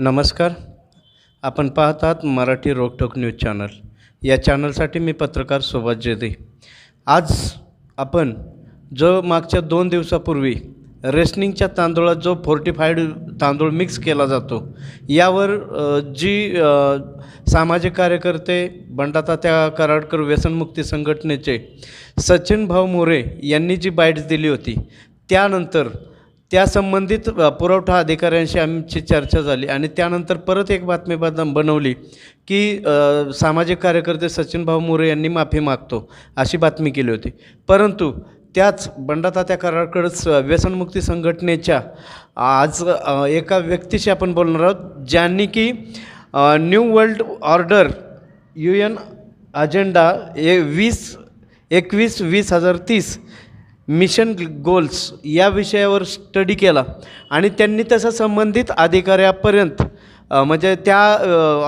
नमस्कार. आपण पाहत आहात मराठी रोकटोक न्यूज चॅनल. या चॅनलसाठी मी पत्रकार सुभाष जेदे. आज आपण जो मागच्या दोन दिवसापूर्वी रेसनिंगच्या तांदूळात जो फोर्टिफाईड तांदूळ मिक्स केला जातो यावर जी सामाजिक कार्यकर्ते बंडातात्या कराडकर व्यसनमुक्ती संघटनेचे सचिन भाऊ मोरे यांनी जी बाईट्स दिली होती त्यानंतर त्या संबंधित पुरवठा अधिकाऱ्यांशी आमची चर्चा झाली आणि त्यानंतर परत एक बातमी बनवली की सामाजिक कार्यकर्ते सचिन भाऊ मोरे यांनी माफी मागतो अशी बातमी केली होती. परंतु त्याच बंडातात्या कराडकडंच व्यसनमुक्ती संघटनेच्या आज एका व्यक्तीशी आपण बोलणार आहोत ज्यांनी की new world order U N agenda ए वीस एकवीस वीस हजार तीस मिशन गोल्स या विषयावर स्टडी केला. आणि त्यांनी तसं संबंधित अधिकाऱ्यापर्यंत म्हणजे त्या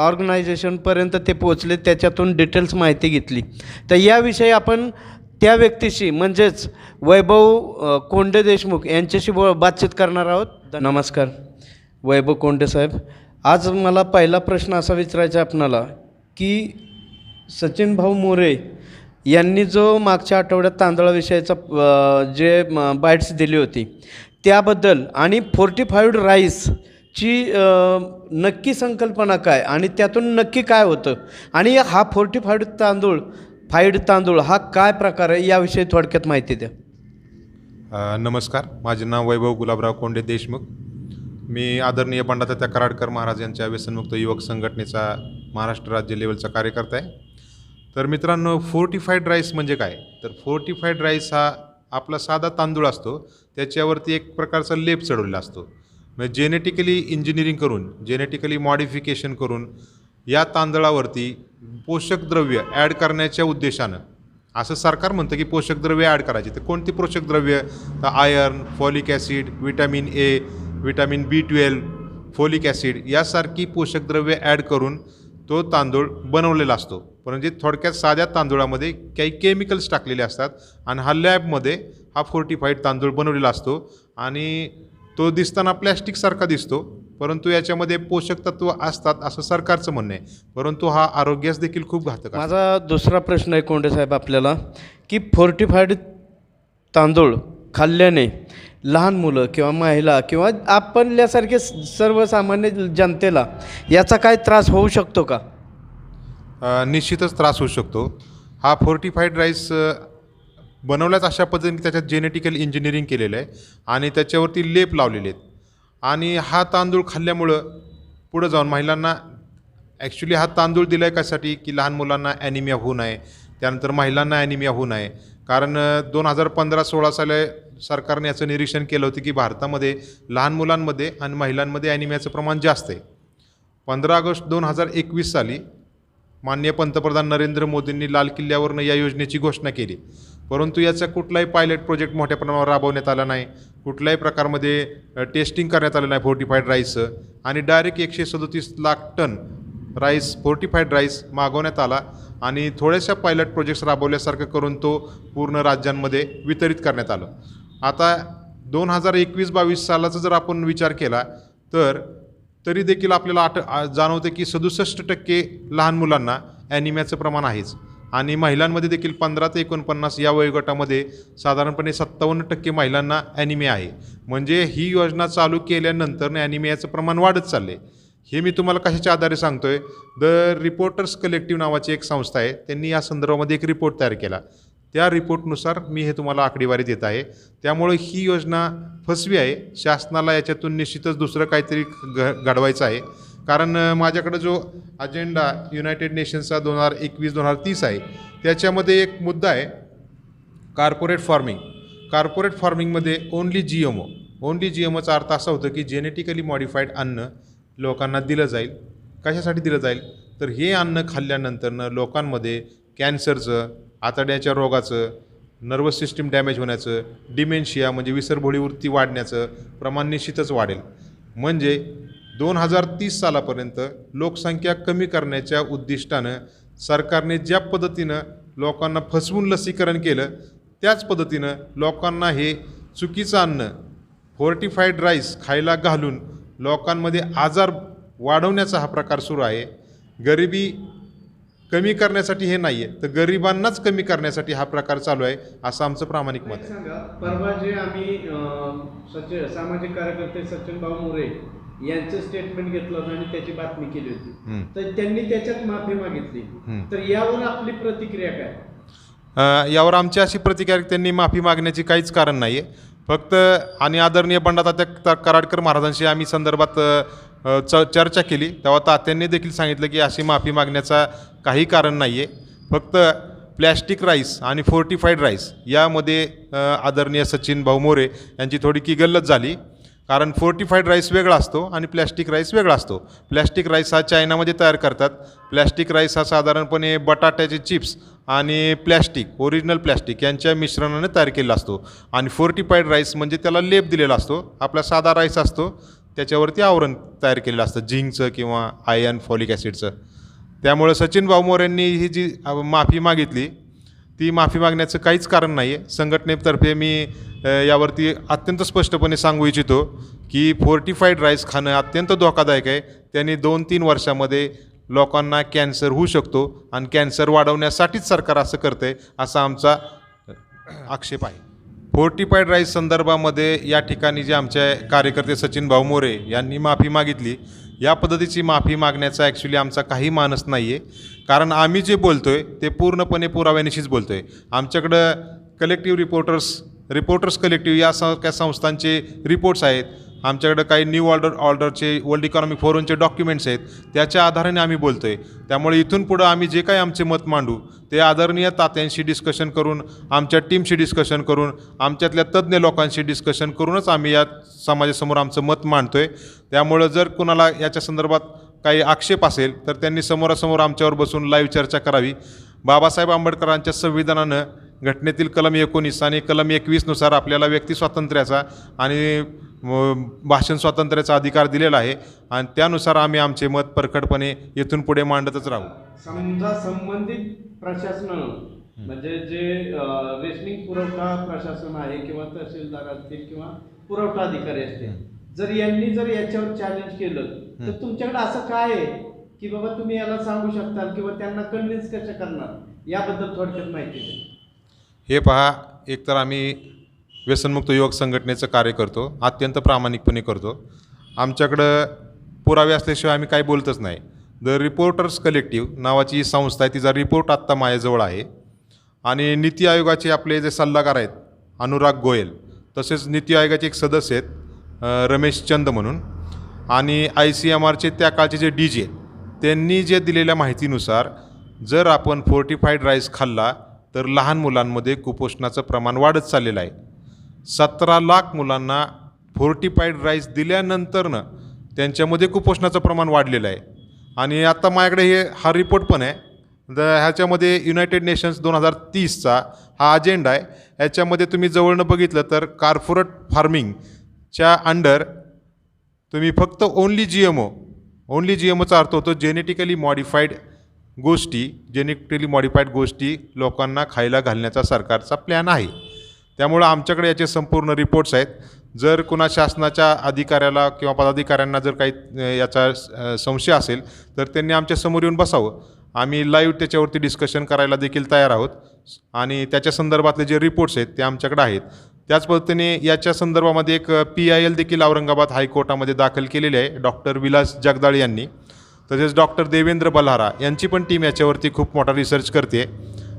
ऑर्गनायझेशनपर्यंत ते पोचले त्याच्यातून डिटेल्स माहिती घेतली. तर याविषयी आपण त्या व्यक्तीशी म्हणजेच वैभव कोंडे देशमुख यांच्याशी बो बातचीत करणार आहोत. नमस्कार. वैभव कोंडे साहेब आज मला पहिला प्रश्न असा विचारायचा आपणाला की सचिन भाऊ मोरे यांनी जो मागच्या आठवड्यात तांदळाविषयीचा जे बाईट्स दिली होती त्याबद्दल आणि फोर्टिफाईड राईसची ची नक्की संकल्पना काय आणि त्यातून नक्की काय होतं आणि हा फोर्टिफाईड तांदूळ फाईड तांदूळ हा काय प्रकार आहे याविषयी थोडक्यात माहिती द्या. नमस्कार. माझे नाव वैभव गुलाबराव कोंडे देशमुख. मी आदरणीय पंडितात्या कराडकर महाराज यांच्या व्यसनमुक्त युवक संघटनेचा महाराष्ट्र राज्य लेवलचा कार्यकर्ता आहे. तर मित्रांनो फोर्टिफाईड राईस म्हणजे काय? तर फोर्टिफाईड राईस हा आपला साधा तांदूळ असतो. त्याच्यावरती एक प्रकारचा लेप चढवलेला असतो. म्हणजे जेनेटिकली इंजिनिअरिंग करून जेनेटिकली मॉडिफिकेशन करून या तांदळावरती पोषक द्रव्य ॲड करण्याच्या उद्देशानं असं सरकार म्हणतं की पोषक द्रव्य ॲड करायची. तर कोणती पोषक द्रव्य? तर iron folic acid vitamin A vitamin B twelve folic acid यासारखी पोषक द्रव्य ॲड करून तो तांदूळ बनवलेला असतो. म्हणजे थोडक्यात साध्या तांदूळामध्ये काही केमिकल्स टाकलेले असतात आणि हा लॅबमध्ये हा फोर्टिफाईड तांदूळ बनवलेला असतो आणि तो दिसताना प्लॅस्टिकसारखा दिसतो. परंतु याच्यामध्ये पोषक तत्व असतात असं सरकारचं म्हणणं आहे. परंतु हा आरोग्यास देखील खूप घातक माझा दुसरा प्रश्न आहे कोंडे साहेब आपल्याला की फोर्टिफाईड तांदूळ खाल्ल्याने लहान मुलं किंवा महिला किंवा आपल्यासारखे स- सर्वसामान्य जनतेला याचा काय त्रास होऊ शकतो का? अ, निश्चितच त्रास होऊ शकतो. हा फोर्टिफाईड राईस बनवल्याच अशा पद्धतीने त्याच्यात जेनेटिकल इंजिनिअरिंग केलेलं आहे आणि त्याच्यावरती लेप लावलेले आहेत. आणि हा तांदूळ खाल्ल्यामुळं पुढं जाऊन महिलांना ॲक्च्युली हा तांदूळ दिला आहे कशासाठी? की लहान मुलांना ॲनिमिया होऊ नये. त्यानंतर महिलांना ॲनिमिया होऊ नये. कारण दोन हजार पंधरा सोळा साली सरकारने याचं निरीक्षण केलं होतं की भारतामध्ये लहान मुलांमध्ये आणि महिलांमध्ये ॲनिमियाचं प्रमाण जास्त आहे. पंधरा ऑगस्ट दोन हजार एकवीस साली माननीय पंतप्रधान नरेंद्र मोदींनी लाल किल्ल्यावरनं या योजनेची घोषणा केली. परंतु याचा कुठलाही पायलट प्रोजेक्ट मोठ्या प्रमाणावर राबवण्यात आला नाही. कुठल्याही प्रकारमध्ये टेस्टिंग करण्यात आलं नाही फोर्टिफाईड राईसचं आणि डायरेक्ट एकशे सदोतीस lakh ton rice fortified rice मागवण्यात आला आणि थोड्याशा पायलट प्रोजेक्ट्स राबवल्यासारखं करून तो पूर्ण राज्यांमध्ये वितरित करण्यात आलं. आता दोन हजार एकवीस बावीस सालाचा जर आपण विचार केला तर तरी देखील आपल्याला आठ जाणवते की सदुसष्ट टक्के लहान मुलांना ॲनिमियाचं प्रमाण आहेच. आणि महिलांमध्ये देखील पंधरा ते एकोणपन्नास या वयोगटामध्ये साधारणपणे सत्तावन्न टक्के महिलांना ॲनिमिया आहे. म्हणजे ही योजना चालू केल्यानंतर ॲनिमियाचं प्रमाण वाढत चालले हे मी तुम्हाला कशाच्या आधारे सांगतोय? द रिपोर्टर्स कलेक्टिव्ह नावाची एक संस्था आहे. त्यांनी या संदर्भामध्ये एक रिपोर्ट तयार केला. त्या रिपोर्टनुसार मी हे तुम्हाला आकडेवारी देत आहे. त्यामुळे ही योजना फसवी आहे. शासनाला याच्यातून निश्चितच दुसरं काहीतरी घ घडवायचं आहे. कारण माझ्याकडं माझ्याकडे जो अजेंडा युनायटेड नेशन्सचा दोन हजार एकवीस दोन हजार तीस आहे त्याच्यामध्ये एक मुद्दा आहे corporate farming corporate फार्मिंगमध्ये only G M O only G M Ocha अर्थ असा होतो की जेनेटिकली मॉडिफाईड अन्न लोकांना दिलं जाईल. कशासाठी दिलं जाईल? तर हे अन्न खाल्ल्यानंतरनं लोकांमध्ये कॅन्सरचं आतड्याच्या रोगाचं नर्वस सिस्टीम डॅमेज होण्याचं डिमेन्शिया म्हणजे विसरभोळीवृत्ती वाढण्याचं प्रमाण निश्चितच वाढेल. म्हणजे दोन हजार तीस सालापर्यंत लोकसंख्या कमी करण्याच्या उद्दिष्टानं सरकारने ज्या पद्धतीनं लोकांना फसवून लसीकरण केलं त्याच पद्धतीनं लोकांना हे चुकीचं अन्न फोर्टिफाईड राईस खायला घालून लोकांमध्ये आजार वाढवण्याचा हा प्रकार सुरू आहे. गरिबी कमी करण्यासाठी हे नाही आहे तर गरिबांनाच कमी करण्यासाठी हा प्रकार चालू आहे असं आमचं प्रामाणिक मत आहे. परवा जे आम्ही सचिन सामाजिक कार्यकर्ते सचिन भाऊ मोरे यांचं स्टेटमेंट घेतलं होतं आणि त्याची बातमी केली होती. तर त्यांनी त्याच्यात माफी मागितली. तर यावर आपली प्रतिक्रिया काय? यावर आमची अशी प्रतिक्रिया त्यांनी माफी मागण्याची काहीच कारण नाही आहे फक्त आणि आदरणीय बंडातात्या कराडकर महाराजांशी आम्ही संदर्भात च चर्चा केली. तेव्हा तात्यांनी देखील सांगितलं की अशी माफी मागण्याचा काही कारण नाही आहे फक्त प्लॅस्टिक राईस आणि फोर्टिफाईड राईस यामध्ये आदरणीय सचिन भाऊ मोरे यांची थोडी किगल्लत झाली. कारण फोर्टिफाईड राईस वेगळा असतो आणि प्लॅस्टिक राईस वेगळा असतो. प्लॅस्टिक राईस हा चायनामध्ये तयार करतात. प्लॅस्टिक राईस हा साधारणपणे बटाट्याचे चिप्स आणि प्लॅस्टिक ओरिजिनल प्लॅस्टिक यांच्या मिश्रणाने तयार केलेला असतो. आणि फोर्टिफाईड राईस म्हणजे त्याला लेप दिलेला असतो. आपला साधा राईस असतो. त्याच्यावरती आवरण तयार केलेलं असतं. झिंकचं किंवा आयर्न फॉलिक ॲसिडचं त्यामुळं सचिन भाऊमोर यांनी ही जी माफी मागितली ती माफी मागण्याचं काहीच कारण नाही आहे संघटनेतर्फे मी यावरती अत्यंत स्पष्टपणे सांगू इच्छितो की फोर्टिफाईड राईस खाणं अत्यंत धोकादायक आहे. त्यांनी दोन तीन वर्षामध्ये लोकांना कॅन्सर होऊ शकतो आणि कॅन्सर वाढवण्यासाठीच सरकार असं करतं आहे असा आमचा आक्षेप आहे. फोर्टिफाईड राईस संदर्भामध्ये या ठिकाणी जे आमचे कार्यकर्ते सचिन भाऊ मोरे यांनी माफी मागितली. या पद्धतीची माफी मागण्याचा ॲक्च्युली आमचा काही मानस नाही आहे कारण आम्ही जे बोलतो आहे ते पूर्णपणे पुराव्यानिशीच बोलतो आहे आमच्याकडं कलेक्टिव्ह रिपोर्टर्स रिपोर्टर्स कलेक्टिव्ह यासारख्या संस्थांचे रिपोर्ट्स आहेत. आमच्याकडं काही न्यू ऑर्डर ऑर्डरचे वर्ल्ड इकॉनॉमिक फोरमचे डॉक्युमेंट्स आहेत त्याच्या आधाराने आम्ही बोलतो आहे त्यामुळे इथून पुढं आम्ही जे काही आमचे मत मांडू ते आदरणीय तात्यांशी डिस्कशन करून आमच्या टीमशी डिस्कशन करून आमच्यातल्या तज्ज्ञ लोकांशी डिस्कशन करूनच आम्ही या समाजासमोर आमचं मत मांडतो आहे त्यामुळं जर कुणाला याच्या संदर्भात काही आक्षेप असेल तर त्यांनी समोरासमोर आमच्यावर बसून लाईव्ह चर्चा करावी. बाबासाहेब आंबेडकरांच्या संविधानानं घटनेतील कलम एकोणीस आणि कलम एकवीसनुसार आपल्याला व्यक्ती स्वातंत्र्याचा आणि भाषण स्वातंत्र्याचा अधिकार दिलेला आहे आणि त्यानुसार आम्ही आमचे मत परखडपणे येथून पुढे मांडतच राहू. समजा संबंधित प्रशासनानं म्हणजे जे रेशनिंग पुरवठा प्रशासन आहे किंवा तहसीलदार असतील किंवा पुरवठा अधिकारी असतील जर यांनी जर याच्यावर चॅलेंज केलं तर तुमच्याकडे असं काय आहे की बाबा तुम्ही याला सांगू शकताल किंवा त्यांना कन्व्हिन्स कसं करणार? याबद्दल थोडक्यात माहिती द्या. हे पहा एकतर आम्ही व्यसनमुक्त युवक संघटनेचं कार्य करतो अत्यंत प्रामाणिकपणे करतो. आमच्याकडं पुरावे असल्याशिवाय आम्ही काही बोलतच नाही. द रिपोर्टर्स कलेक्टिव्ह नावाची ही संस्था आहे तिचा रिपोर्ट आत्ता माझ्याजवळ आहे. आणि नीती आयोगाचे आपले जे सल्लागार आहेत अनुराग गोयल तसेच नीती आयोगाचे एक सदस्य आहेत रमेश चंद म्हणून. आणि आय सी एम आरचे त्या काळचे जे डी जे त्यांनी जे दिलेल्या माहितीनुसार जर आपण फोर्टिफाईड राईस खाल्ला तर लहान मुलांमध्ये कुपोषणाचं प्रमाण वाढत चाललेलं आहे. सतरा लाख मुलांना फोर्टिफाईड राईस दिल्यानंतरनं त्यांच्यामध्ये कुपोषणाचं प्रमाण वाढलेलं आहे. आणि आता माझ्याकडे हे हा रिपोर्ट पण आहे. द ह्याच्यामध्ये युनायटेड नेशन्स दोन हजार तीसचा हा अजेंडा आहे. ह्याच्यामध्ये तुम्ही जवळनं बघितलं तर कार्पोरेट फार्मिंगच्या अंडर तुम्ही फक्त only G M O only G M Ocha अर्थ होतो जेनेटिकली मॉडिफाईड गोष्टी जेनेटिकली मॉडिफाईड गोष्टी लोकांना खायला घालण्याचा सरकारचा प्लॅन आहे. त्यामुळं आमच्याकडे याचे संपूर्ण रिपोर्ट्स आहेत. जर कुणा शासनाच्या अधिकाऱ्याला किंवा पदाधिकाऱ्यांना जर काही याचा संशय असेल तर त्यांनी आमच्यासमोर येऊन बसावं. आम्ही लाईव्ह त्याच्यावरती डिस्कशन करायला देखील तयार आहोत. आणि त्याच्या संदर्भातले जे रिपोर्ट्स आहेत ते आमच्याकडे आहेत. त्याच पद्धतीने याच्या संदर्भामध्ये एक पी आय एल देखील औरंगाबाद हायकोर्टामध्ये दाखल केलेले आहे डॉक्टर विलास जगदाळे यांनी. तसेच डॉक्टर देवेंद्र बल्हारा यांची पण टीम याच्यावरती खूप मोठा रिसर्च करते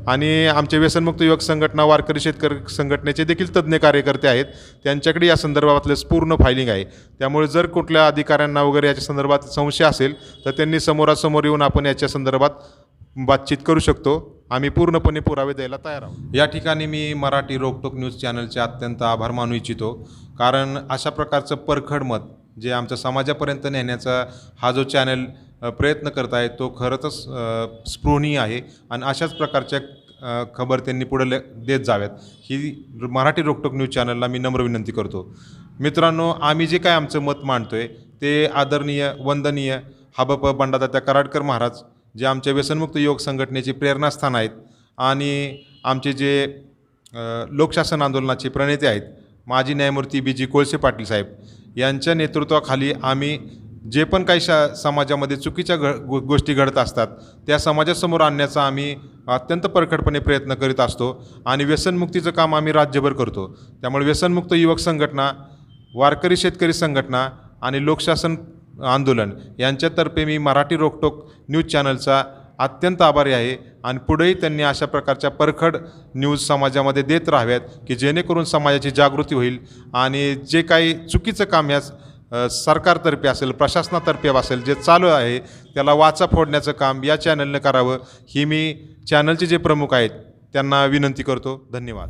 आणि आमचे व्यसनमुक्त युवक संघटना वारकरी शेतकरी संघटनेचे देखील तज्ज्ञ कार्यकर्ते आहेत. त्यांच्याकडे या संदर्भातलं पूर्ण फायलिंग आहे. त्यामुळे जर कुठल्या अधिकाऱ्यांना वगैरे याच्या संदर्भात संशय असेल तर त्यांनी समोरासमोर येऊन आपण याच्या संदर्भात बातचीत करू शकतो. आम्ही पूर्णपणे पुरावे द्यायला तयार आहोत. या ठिकाणी मी मराठी रोकटोक न्यूज चॅनलचे अत्यंत आभार मानू इच्छितो. कारण अशा प्रकारचं परखड मत जे आमच्या समाजापर्यंत नेण्याचा हा जो चॅनल प्रयत्न करत आहेत तो खरंच स्पृहणीय आहे आणि अशाच प्रकारच्या खबर त्यांनी पुढे ले देत जाव्यात. ही मराठी रोकटोक न्यूज चॅनलला मी नम्र विनंती करतो. मित्रांनो आम्ही जे काय आमचं मत मांडतो आहे ते आदरणीय वंदनीय हाबप बंडादात्या कराडकर महाराज जे आमच्या व्यसनमुक्त योग संघटनेचे प्रेरणास्थान आहेत आणि आमचे जे लोकशासन आंदोलनाचे प्रणेते आहेत माजी न्यायमूर्ती बी जी कोळसे पाटील साहेब यांच्या नेतृत्वाखाली आम्ही जे पण काही शा समाजामध्ये चुकीच्या घ गो गोष्टी घडत असतात त्या समाजासमोर आणण्याचा आम्ही अत्यंत परखडपणे प्रयत्न करीत असतो आणि व्यसनमुक्तीचं काम आम्ही राज्यभर करतो. त्यामुळे व्यसनमुक्त युवक संघटना वारकरी शेतकरी संघटना आणि लोकशासन आंदोलन यांच्यातर्फे मी मराठी रोकटोक न्यूज चॅनलचा अत्यंत आभारी आहे आणि पुढेही त्यांनी अशा प्रकारच्या परखड न्यूज समाजामध्ये देत राहाव्यात की जेणेकरून समाजाची जागृती होईल आणि जे काही चुकीचं काम या सरकारतर्फे असेल प्रशासनातर्फे असेल जे चालू आहे त्याला वाचा फोडण्याचं काम या चॅनलने करावं ही मी चॅनलचे जे प्रमुख आहेत त्यांना विनंती करतो. धन्यवाद.